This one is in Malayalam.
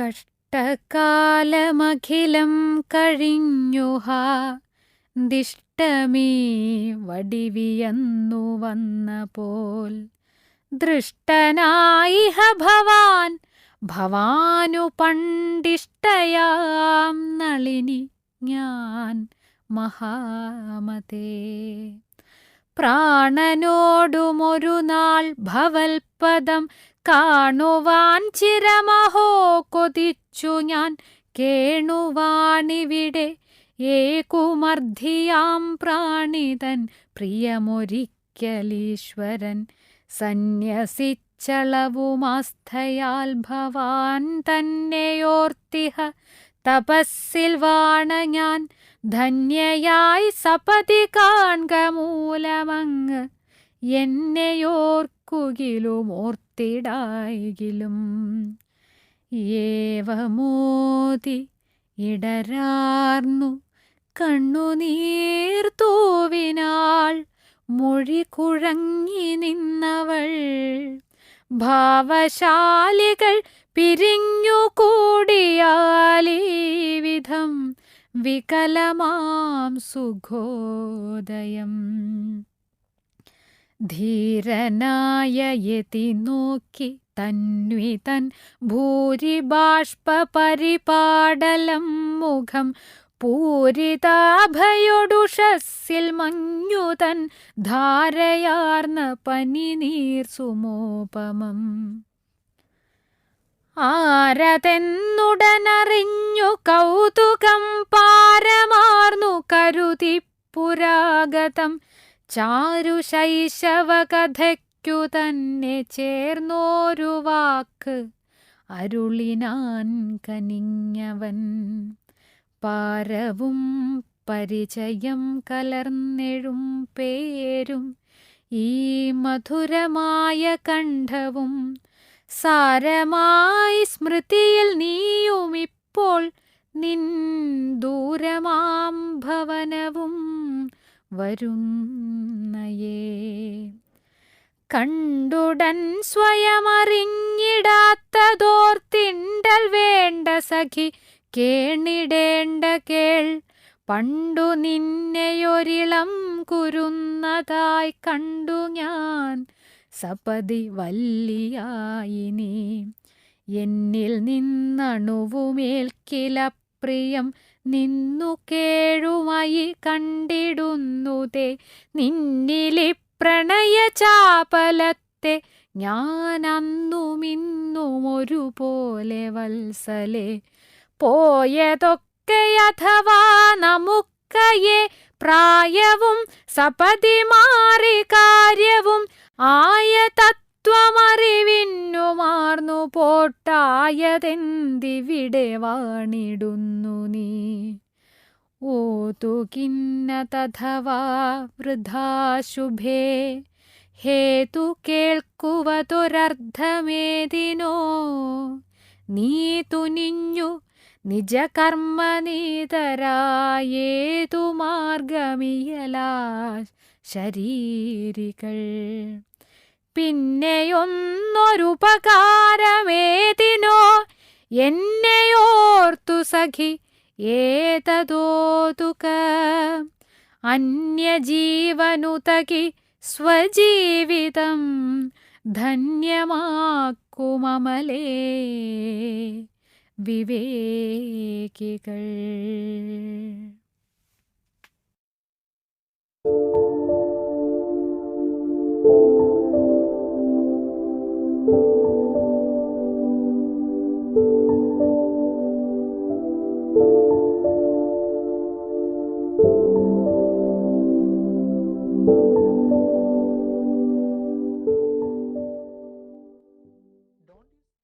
കഷ്ടകാലമഖിലം കഴിഞ്ഞുഹാ ദിഷ്ടമീ വടിവിയന്നു വന്ന പോൽ. ദൃഷ്ടനായിഹ ഭവാൻ ഭവാനു പണ്ടിഷ്ടയാം നളിനി ഞാൻ മഹാമതേ. പ്രാണനോടുമൊരു നാൾ ഭവൽപദം കാണുവാൻ ചിരമഹോ കൊതിച്ചു ഞാൻ. കേണുവാണിവിടെ ഏകുമർദ്ധിയാം പ്രാണിതൻ പ്രിയമൊരിക്കലീശ്വരൻ. സന്യസിച്ചളവുമാസ്ഥയാൽ ഭവാൻ തന്നെയോർത്തിഹ. തപസ്സിൽ വാണ ഞാൻ. ധന്യയായി സപതി കാൺക മൂലമങ്ങ് എന്നെയോർക്കുകിലും ഓർത്തിടായികിലും. ഏവമോതി ഇടരാർന്നു കണ്ണുനീർ തൂവിനാൾ മൊഴി കുഴങ്ങി നിന്നവൾ. ഭാവശാലികൾ പിരിഞ്ഞുകൂടിയാലീ വിധം വികലമാം സുഖോദയം. ധീരനായ യതി നോക്കി തന്വിതൻ ഭൂരിബാഷ്പരിപാടലം മുഖം പൂരിതാഭയൊടുഷസ്സിൽ മഞ്ഞുതൻ ധാരയാർന്ന പനിനീർ സുമോപമം. ആരതെന്നുടനറിഞ്ഞു കൗതുകം പാരമാർന്നു കരുതി പുരാഗതം ചാരുശൈശവകഥയ്ക്കു തന്നെ ചേർന്നോരു വാക്ക്. അരുളിനാൻ കനിഞ്ഞവൻ. പാരവും പരിചയം കലർന്നെഴും പേരും. ഈ മധുരമായ കണ്ഠവും സാരമായി സ്മൃതിയിൽ നീയുമിപ്പോൾ നിൻ ദൂരമാം ഭവനവും. വരുന്നയേ. കണ്ടുടൻ സ്വയമറിഞ്ഞിടാത്തതോർത്തിണ്ടൽ വേണ്ട സഖി കേണിടേണ്ട കേൾ. പണ്ടു നിന്നെയൊരിളം കുരുന്നതായി കണ്ടു ഞാൻ. സപതി വല്ലിയായിനി. എന്നിൽ നിന്നണുവുമേൽക്കില പ്രിയം നിന്നു കേഴുമായി കണ്ടിടുന്നുതേ. നിന്നിലെ പ്രണയചാപലത്തെ ചാപലത്തെ ഞാനന്നുമിന്നും ഒരുപോലെ വത്സലെ. പോയതൊക്കെ അഥവാ നമുക്കയെ പ്രായവും സപതി മാറി കാര്യവും ആയ തത്വമറിവിന്നു മാർന്നു പോട്ടായതെന്തിവിടെ വാണിടുന്നു നീ? ഓതുകിന്ന തഥവാ വൃഥാശുഭേ ഹേതു കേൾക്കുവതൊരർത്ഥമേതിനോ? നീ തുനിഞ്ഞു നിജകർമ്മനീതരായേതു മാർഗമിയലാ ശരീരികൾ. പിന്നെയൊന്നൊരുപകാരമേതിനോ എന്നെയോർത്തു സഖി ഏതതോതുക അന്യജീവനുതകി സ്വജീവിതം ധന്യമാക്കുമമലേ വിവേകികൾ.